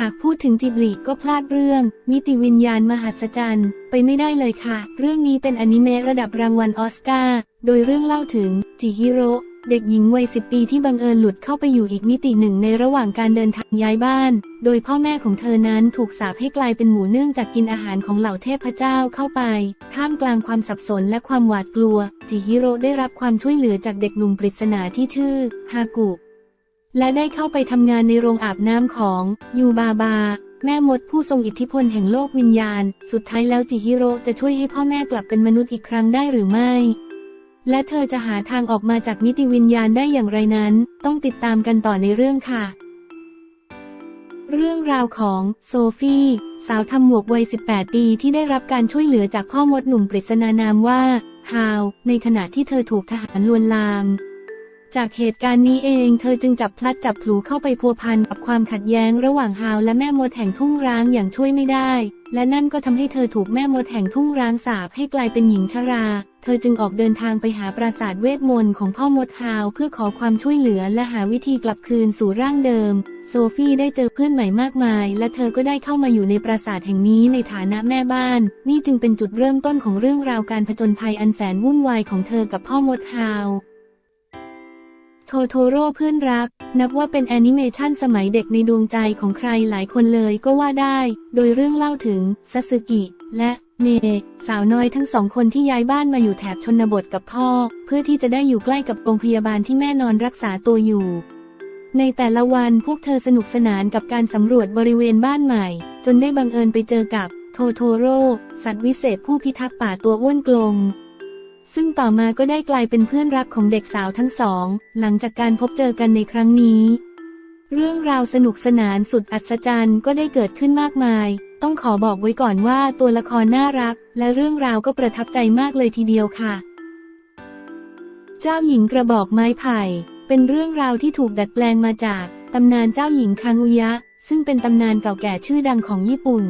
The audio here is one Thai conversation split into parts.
หากพูดถึงจิบลิก็พลาดเรื่อง มิติวิญญาณมหัศจรรย์ไปไม่ได้เลยค่ะ เรื่องนี้เป็นอนิเมะระดับรางวัลออสการ์ โดยเรื่องเล่าถึง จิฮิโร่เด็กหญิงวัยสิบปีที่บังเอิญหลุดเข้าไปอยู่อีกมิติหนึ่งในระหว่างการเดินทางย้ายบ้าน โดยพ่อแม่ของเธอนั้นถูกสาปให้กลายเป็นหมูเนื่องจากกินอาหารของเหล่าเทพเจ้าเข้าไป ท่ามกลางความสับสนและความหวาดกลัว จิฮิโร่ได้รับความช่วยเหลือจากเด็กหนุ่มปริศนาที่ชื่อ ฮากุ และได้เข้าไปทำงานในโรงอาบน้ำของยูบาบา แม่มดผู้ทรงอิทธิพลแห่งโลกวิญญาณ สุดท้ายแล้วจิฮิโร่จะช่วยให้พ่อแม่กลับเป็นมนุษย์อีกครั้งได้หรือไม่ และเธอจะหาทางออกมาจากมิติวิญญาณได้อย่างไรนั้น ต้องติดตามกันต่อในเรื่องค่ะ เรื่องราวของโซฟีสาวทำหมวกวัย 18 ปีที่ได้รับการช่วยเหลือจากพ่อมดหนุ่มปริศนานามว่าฮาว ในขณะที่เธอถูกทหารลวนลาม จากเหตุการณ์นี้เองเธอจึงจับพลัดจับผลูเข้าไปพัวพันกับความขัดแย้งระหว่างฮาวและแม่มดแห่งทุ่งร้างอย่างช่วยไม่ได้ และนั่นก็ทำให้เธอถูกแม่มดแห่งทุ่งร้างสาปให้กลายเป็นหญิงชรา เธอจึงออกเดินทางไปหาปราสาทเวทมนต์ของพ่อมดฮาวเพื่อขอความช่วยเหลือและหาวิธีกลับคืนสู่ร่างเดิม โซฟีได้เจอเพื่อนใหม่มากมาย และเธอก็ได้เข้ามาอยู่ในปราสาทแห่งนี้ในฐานะแม่บ้าน นี่จึงเป็นจุดเริ่มต้นของเรื่องราวการผจญภัยอันแสนวุ่นวายของเธอกับพ่อมดฮาว โทโทโร่เพื่อนรัก นับว่าเป็นแอนิเมชันสมัยเด็กในดวงใจของใครหลายคนเลยก็ว่าได้ โดยเรื่องเล่าถึงซาสึกิ และเมสาวน้อยทั้งสองคนที่ย้ายบ้านมาอยู่แถบชนบทกับพ่อ เพื่อที่จะได้อยู่ใกล้กับโรงพยาบาลที่แม่นอนรักษาตัวอยู่ ในแต่ละวันพวกเธอสนุกสนานกับการสำรวจบริเวณบ้านใหม่ จนได้บังเอิญไปเจอกับโทโทโร่สัตว์วิเศษผู้พิทักษ์ป่าตัวอ้วนกลม ซึ่งต่อมาก็ได้กลายเป็นเพื่อนรักของเด็กสาวทั้งสอง หลังจากการพบเจอกันในครั้งนี้ เรื่องราวสนุกสนานสุดอัศจรรย์ก็ได้เกิดขึ้นมากมาย ต้องขอบอกไว้ก่อนว่าตัวละครน่ารัก และเรื่องราวก็ประทับใจมากเลยทีเดียวค่ะ เจ้าหญิงกระบอกไม้ไผ่ เป็นเรื่องราวที่ถูกดัดแปลงมาจากตำนานเจ้าหญิงคางุยะ ซึ่งเป็นตำนานเก่าแก่ชื่อดังของญี่ปุ่น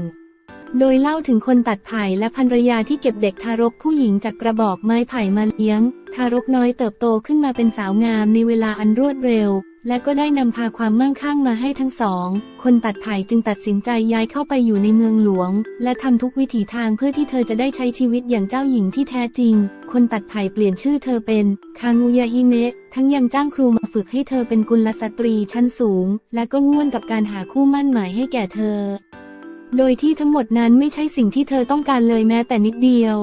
โดยเล่าถึงคนตัดไผ่และภรรยาที่เก็บเด็กทารกผู้หญิงจากกระบอกไม้ไผ่มาเลี้ยง ทารกน้อยเติบโตขึ้นมาเป็นสาวงามในเวลาอันรวดเร็ว และก็ได้นำพาความมั่งคั่งมาให้ทั้งสอง คนตัดไผ่จึงตัดสินใจย้ายเข้าไปอยู่ในเมืองหลวง และทำทุกวิถีทางเพื่อที่เธอจะได้ใช้ชีวิตอย่างเจ้าหญิงที่แท้จริง คนตัดไผ่เปลี่ยนชื่อเธอเป็นคางูยาฮิเมะทั้งยังจ้างครูมาฝึกให้เธอเป็นกุลสตรีชั้นสูง และก็ง่วนกับการหาคู่มั่นหมายให้แก่เธอ โดยที่ทั้งหมดนั้นไม่ใช่สิ่งที่เธอต้องการเลยแม้แต่นิดเดียว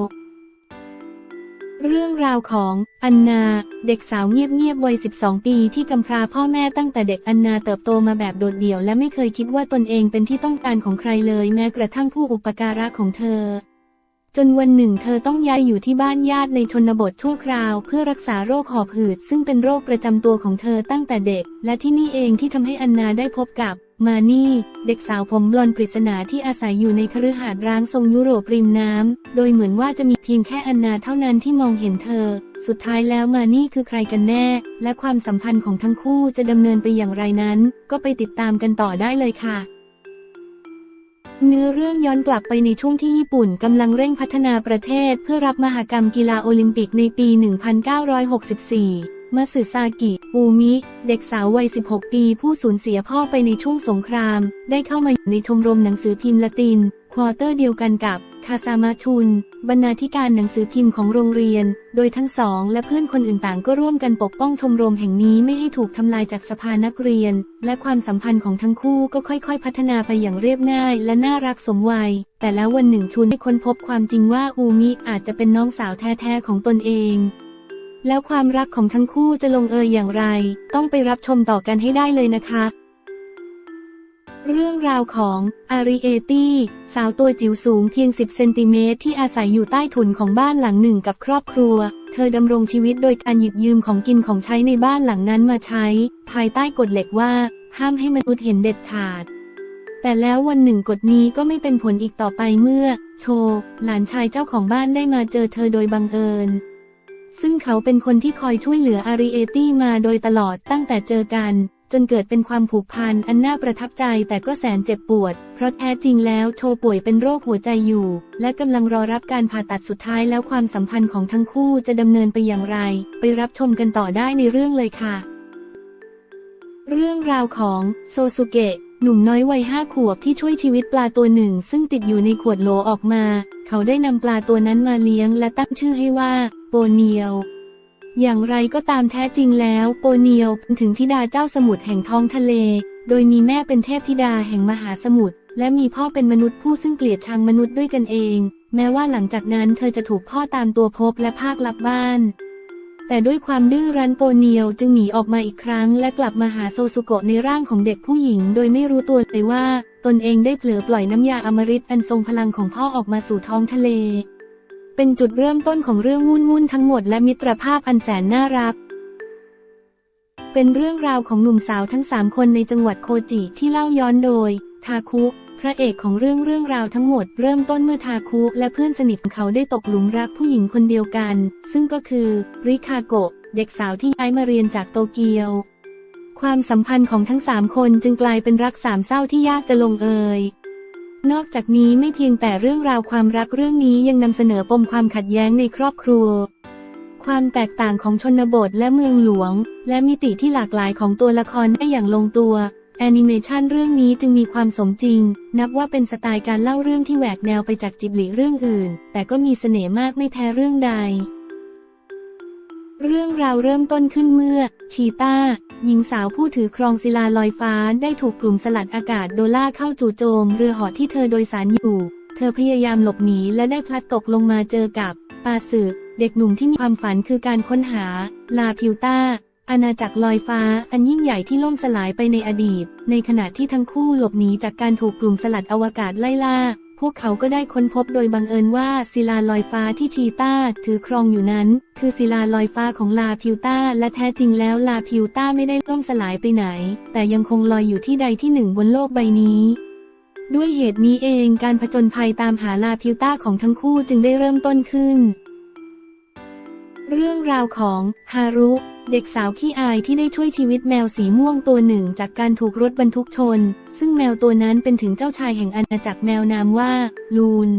เรื่องราวของอันนา เด็กสาวเงียบๆวัย 12 ปีที่กำพร้าพ่อแม่ตั้งแต่เด็กอันนาเติบโตมาแบบโดดเดี่ยว และไม่เคยคิดว่าตนเองเป็นที่ต้องการของใครเลยแม้กระทั่งผู้อุปการะของเธอ จนวันหนึ่งเธอต้องย้ายอยู่ที่บ้านญาติในชนบทชั่วคราว เพื่อรักษาโรคหอบหืด ซึ่งเป็นโรคประจำตัวของเธอตั้งแต่เด็ก และที่นี่เองที่ทำให้อันนาได้พบกับ มานี่ เด็กสาวผมบลอนปริศนาที่อาศัยอยู่ในคฤหาสน์ร้างทรงยุโรปริมน้ำ โดยเหมือนว่าจะมีเพียงแค่อันนาเท่านั้นที่มองเห็นเธอ สุดท้ายแล้วมานี่คือใครกันแน่ และความสัมพันธ์ของทั้งคู่จะดำเนินไปอย่างไรนั้น ก็ไปติดตามกันต่อได้เลยค่ะเนื้อเรื่องย้อนกลับไปในช่วงที่ญี่ปุ่นกำลังเร่งพัฒนาประเทศ เพื่อรับมหกรรมกีฬาโอลิมปิกในปี 1964 มาสึซากิ อูมิ เด็กสาววัย 16 ปีผู้สูญเสียพ่อไปในช่วงสงคราม ได้เข้ามาอยู่ในชมรมหนังสือพิมพ์ละติน ควอเตอร์เดียวกันกับ คาซามาชุน บรรณาธิการหนังสือพิมพ์ของโรงเรียน โดยทั้งสองและเพื่อนคนอื่นต่างก็ร่วมกันปกป้องชมรมแห่งนี้ไม่ให้ถูกทำลายจากสภานักเรียน และความสัมพันธ์ของทั้งคู่ก็ค่อยๆ พัฒนาไปอย่างเรียบง่าย และน่ารักสมวัย แต่แล้ววันหนึ่งชุนได้ค้นพบความจริงว่าอูมิอาจจะเป็นน้องสาวแท้ๆของตนเอง แล้วความรักของทั้งคู่จะลงเอยอย่างไร ต้องไปรับชมต่อกันให้ได้เลยนะคะ เรื่องราวของอาริเอตี้สาวตัวจิ๋วสูงเพียง 10 เซนติเมตรที่อาศัยอยู่ใต้ถุนของบ้านหลังหนึ่งกับครอบครัว เธอดำรงชีวิตโดยการหยิบยืมของกินของใช้ในบ้านหลังนั้นมาใช้ ภายใต้กฎเหล็กว่า ห้ามให้มนุษย์เห็นเด็ดขาดแต่แล้ววันหนึ่งกฎนี้ก็ไม่เป็นผลอีกต่อไปเมื่อ โช หลานชายเจ้าของบ้านได้มาเจอเธอโดยบังเอิญ ซึ่งเขาเป็นคนที่คอยช่วยเหลืออาริเอตี้มาโดยตลอดตั้งแต่เจอกัน จนเกิดเป็นความผูกพันอันน่าประทับใจแต่ก็แสนเจ็บปวด เพราะแท้จริงแล้วโชป่วยเป็นโรคหัวใจอยู่ และกำลังรอรับการผ่าตัดสุดท้ายแล้วความสัมพันธ์ของทั้งคู่จะดำเนินไปอย่างไร ไปรับชมกันต่อได้ในเรื่องเลยค่ะ เรื่องราวของโซซุเกะหนุ่มน้อยวัยห้าขวบที่ช่วยชีวิตปลาตัวหนึ่ง ซึ่งติดอยู่ในขวดโหลออกมา เขาได้นำปลาตัวนั้นมาเลี้ยงและตั้งชื่อให้ว่า โปเนียว อย่างไรก็ตามแท้จริงแล้วโปเนียวเป็นถึงธิดาเจ้าสมุทรแห่งท้องทะเล โดยมีแม่เป็นเทพธิดาแห่งมหาสมุทรและมีพ่อเป็นมนุษย์ผู้ซึ่งเกลียดชังมนุษย์ด้วยกันเอง แม้ว่าหลังจากนั้นเธอจะถูกพ่อตามตัวพบและภาคลับบ้าน แต่ด้วยความดื้อรั้นโปเนียวจึงหนีออกมาอีกครั้ง และกลับมาหาโซซุโกะในร่างของเด็กผู้หญิง โดยไม่รู้ตัวเลยว่า ตนเองได้เผลอปล่อยน้ำยาอมฤตอันทรงพลังของพ่อออกมาสู่ท้องทะเล เป็นจุดเริ่มต้นของเรื่องวุ่นวุ่นๆทั้งหมดและมิตรภาพอันแสนน่ารัก เป็นเรื่องราวของหนุ่มสาวทั้งสามคนในจังหวัดโคจิที่เล่าย้อนโดย ทาคุ พระเอกของเรื่องเรื่องราวทั้งหมดเริ่มต้นเมื่อทาคุและเพื่อนสนิทของเขาได้ตกหลุมรักผู้หญิงคนเดียวกัน ซึ่งก็คือ ริคาโกะ เด็กสาวที่ย้ายมาเรียนจากโตเกียว ความสัมพันธ์ของทั้งสามคนจึงกลายเป็นรักสามเศร้าที่ยากจะลงเอย นอกจากนี้ไม่เพียงแต่เรื่องราวความรักเรื่องนี้ยังนำเสนอปมความขัดแย้งในครอบครัว ความแตกต่างของชนบทและเมืองหลวง และมิติที่หลากหลายของตัวละครได้อย่างลงตัวแอนิเมชันเรื่องนี้จึงมีความสมจริง นับว่าเป็นสไตล์การเล่าเรื่องที่แหวกแนวไปจากจิบลิเรื่องอื่น แต่ก็มีเสน่ห์มากไม่แพ้เรื่องใด เรื่องราวเริ่มต้นขึ้นเมื่อ ชีตาหญิงสาวผู้ถือครองศิลาลอยฟ้าได้ถูกกลุ่มสลัดอากาศโดล่าเข้าจู่โจม เรือหอที่เธอโดยสารอยู่ เธอพยายามหลบหนีและได้พลัดตกลงมาเจอกับปาสึเด็กหนุ่มที่มีความฝันคือการค้นหา ลาพิวต้าอาณาจักรลอยฟ้าอันยิ่งใหญ่ที่ล่มสลายไปในอดีต ในขณะที่ทั้งคู่หลบหนีจากการถูกกลุ่มสลัดอวกาศไล่ล่า พวกเขาก็ได้ค้นพบโดยบังเอิญว่าศิลาลอยฟ้าที่ชีต้าถือครองอยู่นั้น คือศิลาลอยฟ้าของลาพิวต้าและแท้จริงแล้วลาพิวต้าไม่ได้ล่มสลายไปไหน แต่ยังคงลอยอยู่ที่ใดที่หนึ่งบนโลกใบนี้ด้วยเหตุนี้เองการผจญภัยตามหาลาพิวต้าของทั้งคู่จึงได้เริ่มต้นขึ้น เรื่องราวของฮารุ เด็กสาวขี้อายที่ได้ช่วยชีวิตแมวสีม่วงตัวหนึ่งจากการถูกรถบรรทุกชน ซึ่งแมวตัวนั้นเป็นถึงเจ้าชายแห่งอาณาจักรแมวนามว่า ลูน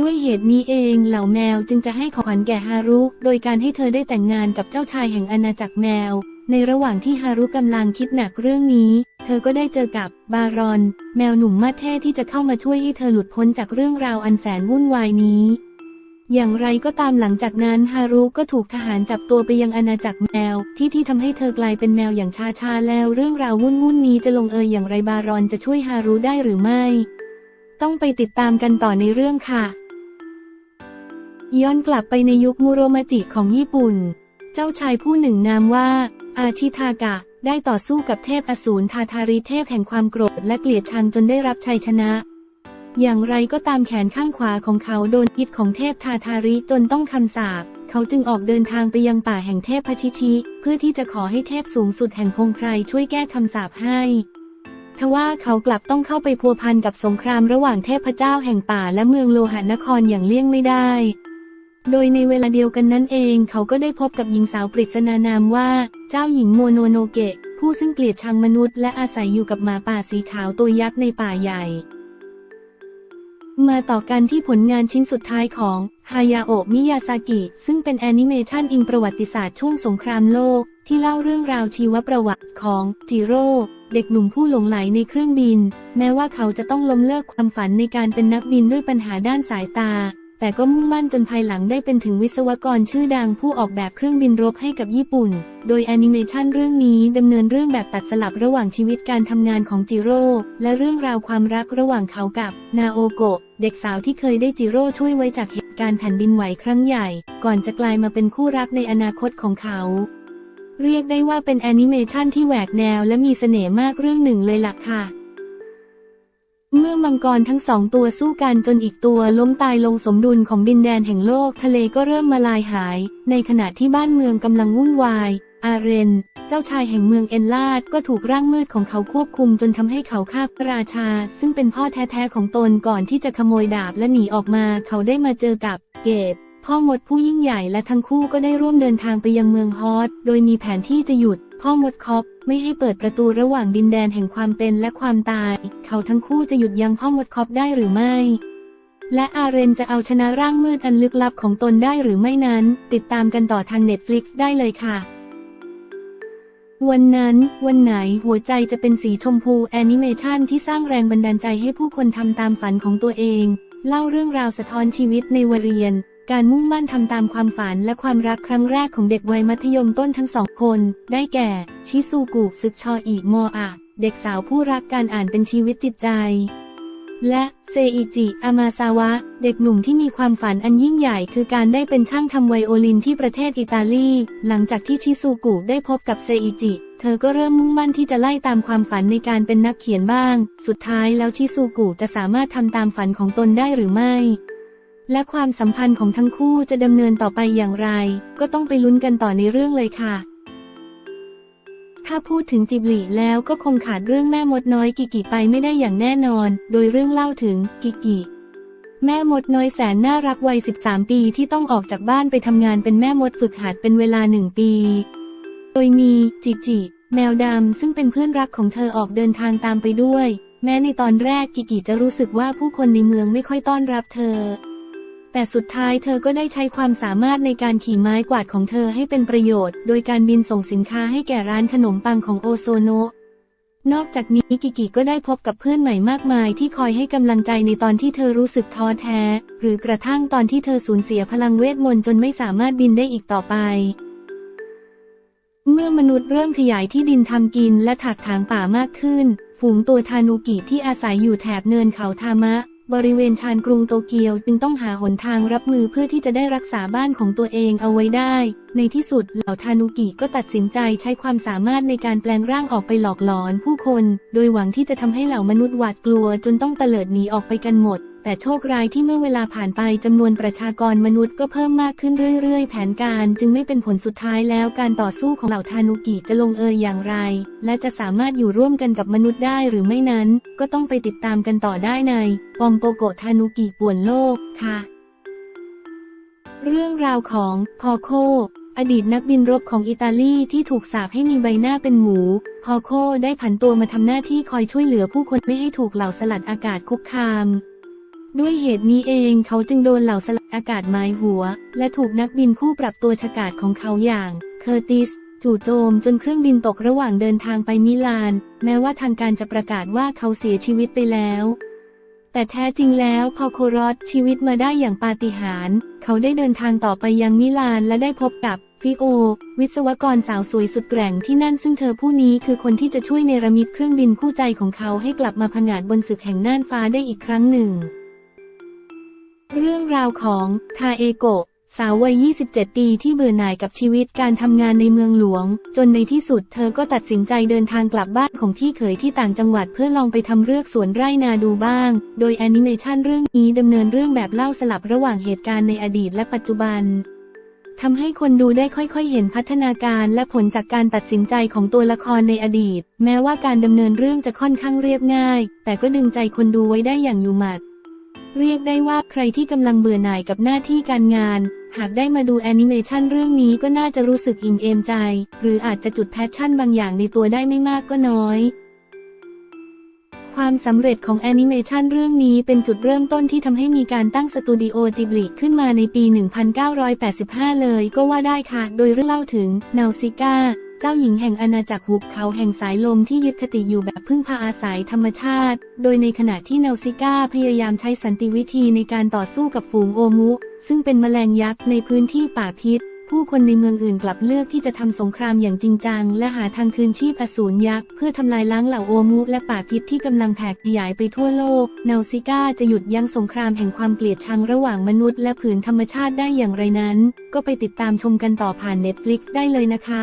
ด้วยเหตุนี้เองเหล่าแมวจึงจะให้ของขวัญแก่ฮารุ โดยการให้เธอได้แต่งงานกับเจ้าชายแห่งอาณาจักรแมว ในระหว่างที่ฮารุกำลังคิดหนักเรื่องนี้ เธอก็ได้เจอกับบารอน แมวหนุ่มมาเท่ที่จะเข้ามาช่วยให้เธอหลุดพ้นจากเรื่องราวอันแสนวุ่นวายนี้ อย่างไรก็ตามหลังจากนั้นฮารุก็ถูกทหารจับตัวไปยังอาณาจักรแมว ที่ที่ทำให้เธอกลายเป็นแมวอย่างชาชาแล้วเรื่องราววุ่นวุ่นนี้จะลงเอยอย่างไรบารอนจะช่วยฮารุได้หรือไม่ ต้องไปติดตามกันต่อในเรื่องค่ะ ย้อนกลับไปในยุคมูโรมาจิของญี่ปุ่น เจ้าชายผู้หนึ่งนามว่า อาชิทากะ ได้ต่อสู้กับเทพอสูรทาทาริเทพแห่งความโกรธและเกลียดชังจนได้รับชัยชนะ อย่างไรก็ตามแขนข้างขวาของเขาโดนพิษของเทพทาทาริจนต้องคำสาป เขาจึงออกเดินทางไปยังป่าแห่งเทพพชิชิ เพื่อที่จะขอให้เทพสูงสุดแห่งพงไพรช่วยแก้คำสาปให้ทว่าเขากลับต้องเข้าไปพัวพันกับสงครามระหว่างเทพเจ้าแห่งป่าและเมืองโลหานครอย่างเลี่ยงไม่ได้ โดยในเวลาเดียวกันนั้นเองเขาก็ได้พบกับหญิงสาวปริศนานามว่า เจ้าหญิงโมโนโนเกะ ผู้ซึ่งเกลียดชังมนุษย์และอาศัยอยู่กับหมาป่าสีขาวตัวยักษ์ในป่าใหญ่ มาต่อกันที่ผลงานชิ้นสุดท้ายของฮายาโอะมิยาซากิ ซึ่งเป็นแอนิเมชันอิงประวัติศาสตร์ช่วงสงครามโลก ที่เล่าเรื่องราวชีวประวัติของจิโร่เด็กหนุ่มผู้หลงไหลในเครื่องบิน แม้ว่าเขาจะต้องล้มเลิกความฝันในการเป็นนักบินด้วยปัญหาด้านสายตา แต่ก็มุ่งมั่นจนภายหลังได้เป็นถึงวิศวกรชื่อดังผู้ออกแบบเครื่องบินรบให้กับญี่ปุ่น โดยแอนิเมชันเรื่องนี้ดำเนินเรื่องแบบตัดสลับระหว่างชีวิตการทำงานของจิโร่และเรื่องราวความรักระหว่างเขากับนาโอโกะเด็กสาวที่เคยได้จิโร่ช่วยไว้จากเหตุการณ์แผ่นดินไหวครั้งใหญ่ ก่อนจะกลายมาเป็นคู่รักในอนาคตของเขา เรียกได้ว่าเป็นแอนิเมชันที่แหวกแนวและมีเสน่ห์มากเรื่องหนึ่งเลยล่ะค่ะ เมื่อมังกรทั้งสองตัวสู้กันจนอีกตัวล้มตายลงสมดุลของดินแดนแห่งโลกทะเลก็เริ่มมาลายหาย ในขณะที่บ้านเมืองกำลังวุ่นวาย อาเรน เจ้าชายแห่งเมืองเอนลาดก็ถูกร่างมืดของเขาควบคุมจนทำให้เขาฆ่าพระราชา ซึ่งเป็นพ่อแท้ๆของตนก่อนที่จะขโมยดาบและหนีออกมา เขาได้มาเจอกับเกตพ่อมดผู้ยิ่งใหญ่และทั้งคู่ก็ได้ร่วมเดินทางไปยังเมืองฮอตโดยมีแผนที่จะหยุด พ่อมดคอปไม่ให้เปิดประตูระหว่างดินแดนแห่งความเป็นและความตาย เขาทั้งคู่จะหยุดยั้งพ่อมดคอปได้หรือไม่ และอาเรนจะเอาชนะร่างมืดอันลึกลับของตนได้หรือไม่นั้น ติดตามกันต่อทาง Netflix ได้เลยค่ะ วันนั้น วันไหนหัวใจจะเป็นสีชมพูแอนิเมชันที่สร้างแรงบันดาลใจให้ผู้คนทำตามฝันของตัวเอง เล่าเรื่องราวสะท้อนชีวิตในวัยเรียน การมุ่งมั่นทำตามความฝันและความรักครั้งแรกของเด็กวัยมัธยมต้นทั้งสองคน ได้แก่ ชิซูกุซึกชออิโมอะเด็กสาวผู้รักการอ่านเป็นชีวิตจิตใจ และเซอิจิ อามาซาวะ เด็กหนุ่มที่มีความฝันอันยิ่งใหญ่คือการได้เป็นช่างทำไวโอลินที่ประเทศอิตาลี หลังจากที่ชิซูกุได้พบกับเซอิจิ เธอก็เริ่มมุ่งมั่นที่จะไล่ตามความฝันในการเป็นนักเขียนบ้าง สุดท้ายแล้วชิซูกุจะสามารถทำตามฝันของตนได้หรือไม่ และความสัมพันธ์ของทั้งคู่จะดำเนินต่อไปอย่างไร ก็ต้องไปลุ้นกันต่อในเรื่องเลยค่ะ ถ้าพูดถึงจิบลิแล้วก็คงขาดเรื่องแม่มดน้อยกิกิไปไม่ได้อย่างแน่นอน โดยเรื่องเล่าถึงกิกิแม่มดน้อยแสนน่ารักวัย 13 ปีที่ต้องออกจากบ้านไปทำงานเป็นแม่มดฝึกหัดเป็นเวลาหนึ่งปี โดยมีจิจิ แมวดำซึ่งเป็นเพื่อนรักของเธอออกเดินทางตามไปด้วย แม้ในตอนแรกกิกิจะรู้สึกว่าผู้คนในเมืองไม่ค่อยต้อนรับเธอ แต่สุดท้ายเธอก็ได้ใช้ความสามารถในการขี่ไม้กวาดของเธอให้เป็นประโยชน์ โดยการบินส่งสินค้าให้แก่ร้านขนมปังของโอโซโนะนอกจากนี้กิกิก็ได้พบกับเพื่อนใหม่มากมายที่คอยให้กำลังใจในตอนที่เธอรู้สึกท้อแท้ หรือกระทั่งตอนที่เธอสูญเสียพลังเวทมนต์จนไม่สามารถบินได้อีกต่อไป เมื่อมนุษย์เริ่มขยายที่ดินทำกินและถักถางป่ามากขึ้น ฝูงตัวทานุกิที่อาศัยอยู่แถบเนินเขาทามะ บริเวณชานกรุงโตเกียวจึงต้องหาหนทางรับมือเพื่อที่จะได้รักษาบ้านของตัวเองเอาไว้ได้ ในที่สุดเหล่าทานุกิก็ตัดสินใจใช้ความสามารถในการแปลงร่างออกไปหลอกหลอนผู้คน โดยหวังที่จะทำให้เหล่ามนุษย์หวาดกลัวจนต้องเตลิดหนีออกไปกันหมด แต่โชคร้ายที่เมื่อเวลาผ่านไปจำนวนประชากรมนุษย์ก็เพิ่มมากขึ้นเรื่อยๆ แผนการจึงไม่เป็นผลสุดท้ายแล้วการต่อสู้ของเหล่าทานุกิจะลงเอยอย่างไร และจะสามารถอยู่ร่วมกันกับมนุษย์ได้หรือไม่นั้น ก็ต้องไปติดตามกันต่อได้ในปอมโปโกทานุกิป่วนโลกค่ะ เรื่องราวของพอโคอดีตนักบินรบของอิตาลีที่ถูกสาปให้มีใบหน้าเป็นหมู พอโคได้ผันตัวมาทำหน้าที่คอยช่วยเหลือผู้คนไม่ให้ถูกเหล่าสลัดอากาศคุกคาม ด้วยเหตุนี้เองเขาจึงโดนเหล่าสลัดอากาศหมายหัว และถูกนักบินคู่ปรับตัวฉกาจของเขาอย่างเคอร์ติสจู่โจมจนเครื่องบินตกระหว่างเดินทางไปมิลาน แม้ว่าทางการจะประกาศว่าเขาเสียชีวิตไปแล้ว แต่แท้จริงแล้วพอโครอสชีวิตมาได้อย่างปาฏิหาริย์เขาได้เดินทางต่อไปยังมิลานและได้พบกับฟิโอ วิศวกรสาวสวยสุดแกร่งที่นั่นซึ่งเธอผู้นี้คือคนที่จะช่วยเนรมิตเครื่องบินคู่ใจของเขาให้กลับมาผงาดบนศึกแห่งน่านฟ้าได้อีกครั้งหนึ่ง เรื่องราวของทาเอโกะสาววัย 27 ปีที่เบื่อหน่ายกับชีวิตการทำงานในเมืองหลวง จนในที่สุดเธอก็ตัดสินใจเดินทางกลับบ้านของพี่เขยที่ต่างจังหวัดเพื่อลองไปทำเรือกสวนไร่นาดูบ้าง โดยแอนิเมชันเรื่องนี้ดำเนินเรื่องแบบเล่าสลับระหว่างเหตุการณ์ในอดีตและปัจจุบันทำให้คนดูได้ค่อยๆ เห็นพัฒนาการและผลจากการตัดสินใจของตัวละครในอดีต แม้ว่าการดำเนินเรื่องจะค่อนข้างเรียบง่าย แต่ก็ดึงใจคนดูไว้ได้อย่างอยู่หมัด เรียกได้ว่าใครที่กำลังเบื่อหน่ายกับหน้าที่การงาน หากได้มาดูแอนิเมชันเรื่องนี้ก็น่าจะรู้สึกอิ่มเอมใจ หรืออาจจะจุดแพชชั่นบางอย่างในตัวได้ไม่มากก็น้อยความสำเร็จของแอนิเมชันเรื่องนี้เป็นจุดเริ่มต้นที่ทำให้มีการตั้งสตูดิโอจิบลิขึ้นมาในปี 1985 เลยก็ว่าได้ค่ะ โดยเรื่องเล่าถึงนาซิก้า เจ้าหญิงแห่งอาณาจักรหุบเขาแห่งสายลมที่ยึดคติอยู่แบบพึ่งพาอาศัยธรรมชาติ โดยในขณะที่เนาซิก้าพยายามใช้สันติวิธีในการต่อสู้กับฝูงโอมุ ซึ่งเป็นแมลงยักษ์ในพื้นที่ป่าพิษ ผู้คนในเมืองอื่นกลับเลือกที่จะทำสงครามอย่างจริงจัง และหาทางคืนชีพอสูรยักษ์เพื่อทำลายล้างเหล่าโอมุและป่าพิษที่กำลังแผ่ขยายไปทั่วโลก เนาซิก้าจะหยุดยั้งสงครามแห่งความเกลียดชังระหว่างมนุษย์และผืนธรรมชาติได้อย่างไรนั้น ก็ไปติดตามชมกันต่อผ่าน Netflix ได้เลยนะคะ